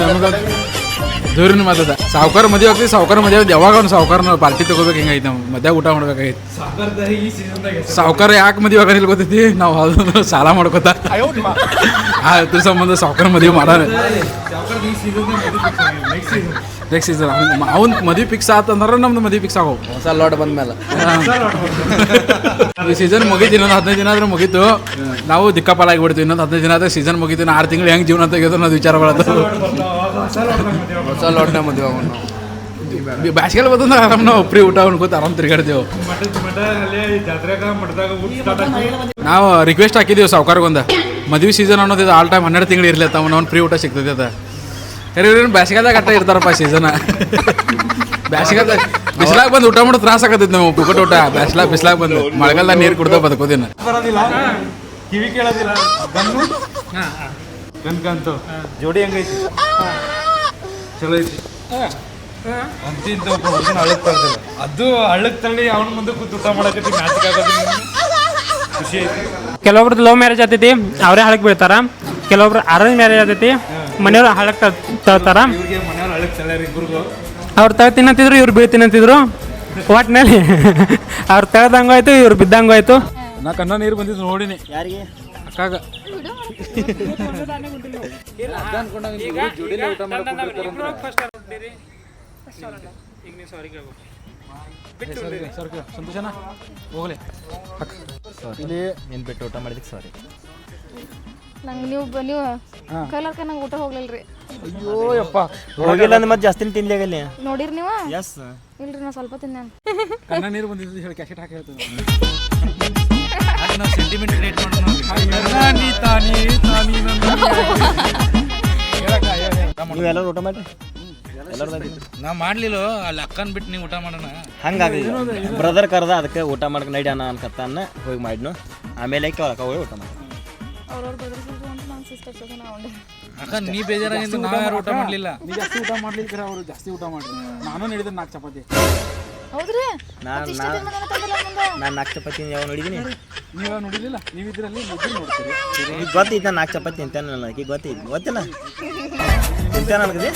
Speaker 2: ನಮ್ಗೆ ದೂರಿನ ಮಾತದ ಸಾವುಕಾರ ಮದುವೆ ಆಗ್ತೀವಿ ಸಾವುಕಾರ ಮದುವೆ ಆಗಿ ಯಾವಾಗ ಅವ್ನು ಸಾವುಕಾರ ಪಾರ್ಟಿ ತಗೋಬೇಕು ಹಿಂಗೈತೆ ನಾವು ಮಧ್ಯಾಹ ಊಟ
Speaker 5: ಮಾಡ್ಬೇಕಾಗಿತ್ತು
Speaker 2: ಸಾವುಕಾರ ಯಾಕೆ ಮದುವೆ ಆಗಂಗಿಲ್ಲ ಗೊತ್ತೈತಿ? ನಾವು ಅದು ಸಾಲ ಮಾಡ್ಕೋತ. ಆ ಅದ್ರ ಸಂಬಂಧ ಸಾವುಕಾರ ಮದುವೆ ಮಾಡೋಣ
Speaker 5: ನೆಕ್ಸ್ಟ್ ಸೀಸನ್
Speaker 2: ನೆಕ್ಸ್ಟ್ ಸೀಸನ್ ಅವ್ನ ಮದುವೆ ಫಿಕ್ಸ್ ಆತಂದ್ರೆ ನಮ್ದು ಮದುವೆ ಫಿಕ್ಸ್ ಆಗೋ
Speaker 10: ಹೊಸ ಲಾಟ್ ಬಂದ್ಮೇಲೆ.
Speaker 2: ಈ ಸೀಸನ್ ಮುಗೀತು ಇನ್ನೊಂದು ಹದಿನೈದು ದಿನ ಆದ್ರೆ ಮುಗೀತು. ನಾವು ದಿಕ್ಕಾಪಾಲ ಆಗಿಬಿಡ್ತೀವಿ ಇನ್ನೊಂದು ಹದಿನೈದು ದಿನ ಆದ್ರೆ ಸೀಸನ್ ಮುಗೀತು ಇನ್ನು ಆರು ತಿಂಗಳು ಹೆಂಗೆ ಜೀವನ ತೆಗೆದು ಅನ್ನೋದು ವಿಚಾರ ಬರೋದು
Speaker 10: ಹೊಸ ಲೋಟ್ನ ಮದುವೆ ಆಗೋಣ
Speaker 2: ಬ್ಯಾಸ್ಗೆಲ್ಲ ಬಂದ್ರೆ ಆರಾಮ್ ನಾವು ಫ್ರೀ ಊಟ ಅನ್ಕೋತ ಆರಾಮ್ ತಿರ್ಗಾಡ್ತೇವೆ. ನಾವು ರಿಕ್ವೆಸ್ಟ್ ಹಾಕಿದ್ದೀವಿ ಸಾವುಕಾರ್ಗೊಂದು. ಮದುವೆ ಸೀಸನ್ ಅನ್ನೋದು ಇದು ಆಲ್ ಟೈಮ್ ಹನ್ನೆರಡು ತಿಂಗಳು ಇರ್ಲಿ ಅವ್ನ ಅವ್ನು ಫ್ರೀ ಊಟ ಸಿಗ್ತದೆ ಅದ ಕರೆ ಬ್ಯಾಸಿಗೆದಾಗ ಅಟ್ಟ ಇರ್ತಾರಪ್ಪ ಸೀಸನ್ ಬ್ಯಾಸಿಗೆದಾಗ ಬಿಸಿಲಾಗ ಬಂದು ಊಟ ಮಾಡೋ ತ್ರಾಸ ಆಗತ್ತೈತಿ ನಾವು ಪುಕಟ್ ಊಟ. ಬ್ಯಾಸಿಲಾಗ ಬಿಸಿಲಾಗ ಬಂದು ಮಳೆಗಾಲದಾಗ ನೀರು ಕುಡ್ದೋ ಬದುಕೋದಿನ
Speaker 5: ಬರೋದಿಲ್ಲ. ಕಿವಿ ಕೇಳೋದಿಲ್ಲ. ಗಂತು. ಜೋಡಿ ಹೆಂಗೈತಿ? ಚಲೋ ಐತಿ. ಅಂತ ಇಂತ ಒಬ್ಬ ಹುಡುಗನ ಹಳ್ಳಕ್ ತಳ್ದಿಲ್ಲ ಅದು ಹಳ್ಳಕ್ ತಳ್ಳಿ ಅವನ ಮುಂದೆ ಕೂತು ಊಟ ಮಾಡಕತ್ತಿ ಮ್ಯಾಚ್ ಆಗೋದಿಲ್ಲ ಖುಷಿ ಐತಿ.
Speaker 6: ಕೆಲವೊಬ್ರದ್ದು ಲವ್ ಮ್ಯಾರೇಜ್ ಆಗ್ತೈತಿ ಅವರೇ ಹಳಕ್ ಬೀಳ್ತಾರ. ಕೆಲವೊಬ್ರು ಅರೇಂಜ್ ಮ್ಯಾರೇಜ್ ಆಗ್ತೈತಿ ಮನೆಯವ್ರು ಹಳಕ್ ತಗೋತಾರ?
Speaker 5: ಇವ್ರಿಗೆ ಮನೆಯವ್ರು ಹಳ್ಳಕ್ ತಳ್ಳ್ಯಾರ ಇಬ್ಬರಿಗೂ
Speaker 6: ಅವ್ರು ತಳ ತಿನ್ನಂತಿದ್ರು ಇವ್ರು ಬೀಳ್ ತಿನ್ನಂತಿದ್ರು ಒಟ್ನಲ್ಲಿ ಅವ್ರು ತೆಳ್ದಂಗೂ ಆಯ್ತು ಇವ್ರು ಬಿದ್ದಂಗೂ ಆಯ್ತು
Speaker 2: ನಾ ಕಣ್ಣ ನೀರು ಬಂದಿದ್ದು ನೋಡಿನಿ.
Speaker 11: ಯಾರಿಗೆ?
Speaker 2: ಅಕ್ಕಾಗ. ಸಂತೋಷನಾ? ಹೋಗ್ಲಿ. ಇಲ್ಲಿ
Speaker 3: ನೀನು ಬಿಟ್ಟು ಊಟ ಮಾಡಿದಕ್ಕೆ ಸಾರಿ.
Speaker 1: ನಂಗೆ ನೀವು ಬ- ನೀವು ಕೈಲಾಕ ನಂಗೆ ಊಟ ಹೋಗ್ಲಿಲ್ರಿ.
Speaker 2: ಅಯ್ಯೋ ಯಪ್ಪ.
Speaker 3: ಹೋಗಿಲ್ಲ ಅಂದ್ರೆ ಮತ್ತೆ ಜಾಸ್ತಿ ತಿನ್ಲೇಗಲ್ಲಿ
Speaker 1: ನೋಡಿರಿ ನೀವು?
Speaker 3: ಎಸ್
Speaker 1: ಇಲ್ರಿ ನಾ ಸ್ವಲ್ಪ ತಿನ್ನ
Speaker 2: ಕಣ್ಣ ನೀರು ಬಂದಿದ್ದು ಹೇಳಿ ಕ್ಯಾಸೆಟ್ ಹಾಕಿ ಹೇಳ್ತೀನಿ. ನಾವು ಸೆಂಟಿಮೆಂಟ್ ಕ್ರಿಯೇಟ್ ಮಾಡೋಣ ನೀ ತಾನಿ ತಾನಿ
Speaker 3: ನೀವೆಲ್ಲ ಊಟ ಮಾಡಿ
Speaker 2: ನಾ ಮಾಡ್ಲಿಲ್ಲ ಅಲ್ಲಿ ಅಕ್ಕನ್ ಬಿಟ್ಟು ನೀವು ಊಟ ಮಾಡೋಣ.
Speaker 3: ಹಂಗಾಗಲಿಲ್ಲ. ಬ್ರದರ್ ಕರ್ದ ಅದಕ್ಕೆ ಊಟ ಮಾಡಕ್ಕೆ ನಡಿ ಅನ್ನ ಅನ್ಕತ್ತಾನ ಹೋಗಿ ಮಾಡಿದ್ನು. ಆಮೇಲೆ ಆಕಿ ಅವ್ರ ಹೋಗಿ ಊಟ ಮಾಡಿ
Speaker 1: ಅವ್ರವ್ರ ಬ್ರದರ್ಸ್ ಅಂತ ನನ್ನ ಸಿಸ್ಟರ್ಸ್ ಅದ ನಾವು ಉಂಡೆ
Speaker 2: ಅಕ್ಕ ನೀ ಬೇಜಾರಾಗಿ ನಾವು ಯಾರು ಊಟ ಮಾಡಲಿಲ್ಲ. ನೀ ಜಾಸ್ತಿ ಊಟ ಮಾಡ್ಲಿಲ್ಲ ಅವರು ಜಾಸ್ತಿ ಊಟ ಮಾಡ್ರಿ ನಾನು ನೀಡಿದ್ರೆ ನಾಲ್ಕು ಚಪಾತಿ.
Speaker 1: ಹೌದ್ರಿ?
Speaker 3: ನಾನು ನಾನು ನಾಲ್ಕು ಚಪಾತಿ ಯಾವ ನೋಡಿದೀನಿ?
Speaker 2: ನೀವು ನೋಡಿದಿಲ್ಲ ನೀವು ಇದ್ರಲ್ಲಿ ಇದ್ರಲ್ಲಿ ನೋಡ್ತೀರಿ.
Speaker 3: ಈಗ ಗೊತ್ತೈತೆ ನಾಲ್ಕು ಚಪಾತಿ ತಿಂತೇನೆ ನನಗೆ ಗೊತ್ತೈತೆ ಗೊತ್ತಿಲ್ಲ ತಿಂತೇನೆ ನನಗೆ